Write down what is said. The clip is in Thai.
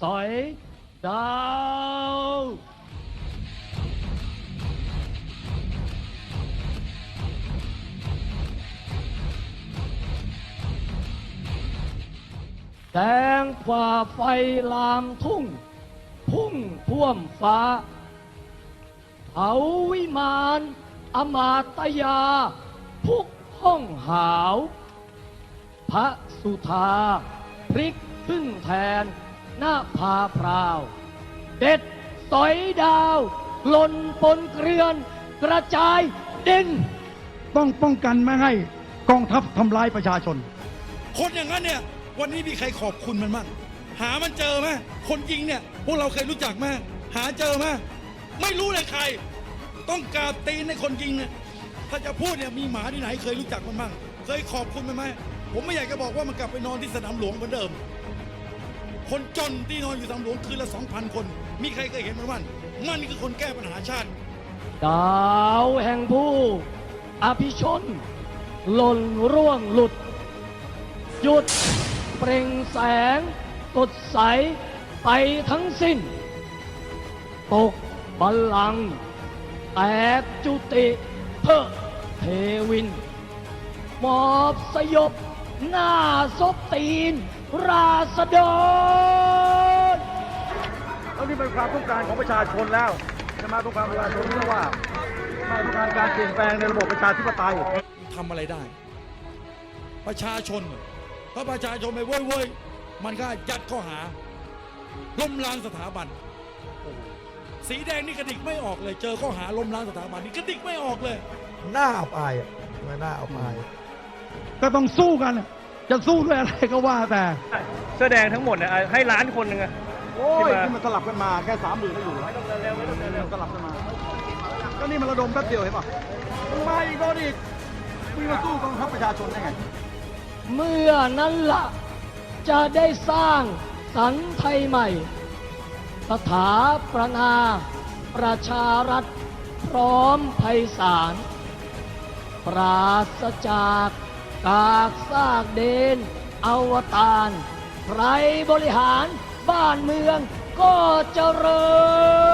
สอยดาวแสงกว่าไฟลามทุ่ง พุ่งท่วมฟ้าเขาวิมานอมาตยา พุกห้องหาว พระสุธาพริกพึ่งแทน หน้าผาพราว เด็ดสอยดาวหล่นปนเกลือน กระจายดินต้องป้องกันไม่ให้กองทัพทำร้ายประชาชน คนอย่างนั้นเนี่ย วันนี้มีใครขอบคุณมันบ้างหามันเจอไหมคนยิงเนี่ย พวกเราเคยรู้จักไหมหาเจอไหมไม่รู้เลยใคร ต้องกราบตีนในคนยิงเนี่ยถ้าจะพูดเนี่ยมีหมาที่ไหน เคยรู้จักมันบ้างเคยขอบคุณมันไหมผมไม่อยากจะบอกว่ามันกลับไปนอนที่สนามหลวงเหมือนเดิม คนจนที่นอนอยู่สามหลวงคืนละสองพันคน มีใครเคยเห็นมันบ้ามันคือคนแก้ปัญหาชาติ ดาวแห่งผู้ อภิชน หล่นร่วงหลุด หยุด เปล่งแสงสดใสไปทั้งสิ้น ตกบัลลังก์แตกจุติเพอเทวินมอบสยบ หน้าซบตีน ราษฎรแล้วนี่เป็นความต้องการของประชาชนแล้วจะมาต้องการประชาชนที่ว่ามาต้องการการเปลี่ยนแปลงในระบบประชาธิปไตยทำอะไรได้ ประชาชนถ้าประชาชนไปเว้ยเว้ยมันก็ยัดข้อหาล้มล้างสถาบันสีแดงนี่กระดิกไม่ออกเลย เจอข้อหาล้มล้างสถาบันนี่กระดิกไม่ออกเลย หน้าอับอายอะไม่น่าอับอายก็ต้องสู้กัน จะสู้ด้วยอะไรก็ว่าแต่ เสื้อแดงทั้งหมดเนี่ยให้ล้านคนหนึ่งอะ โอ้ยที่มาที่มันสลับกันมาแค่สามหมื่นก็อยู่แล้วสลับกันมา ก็นี่มันระดมแป๊บเดียวเห็นป่ะมันมาอีกโดนอีกมึงมาสู้กองทัพประชาชนได้ไง เมื่อนั้นละ่ะจะได้สร้างสันไทยใหม่ สถาปนา ประชารัฐ พร้อมไพศาลปราศจาก กากซากเดนอวตารใครบริหารบ้านเมืองก็เจริญ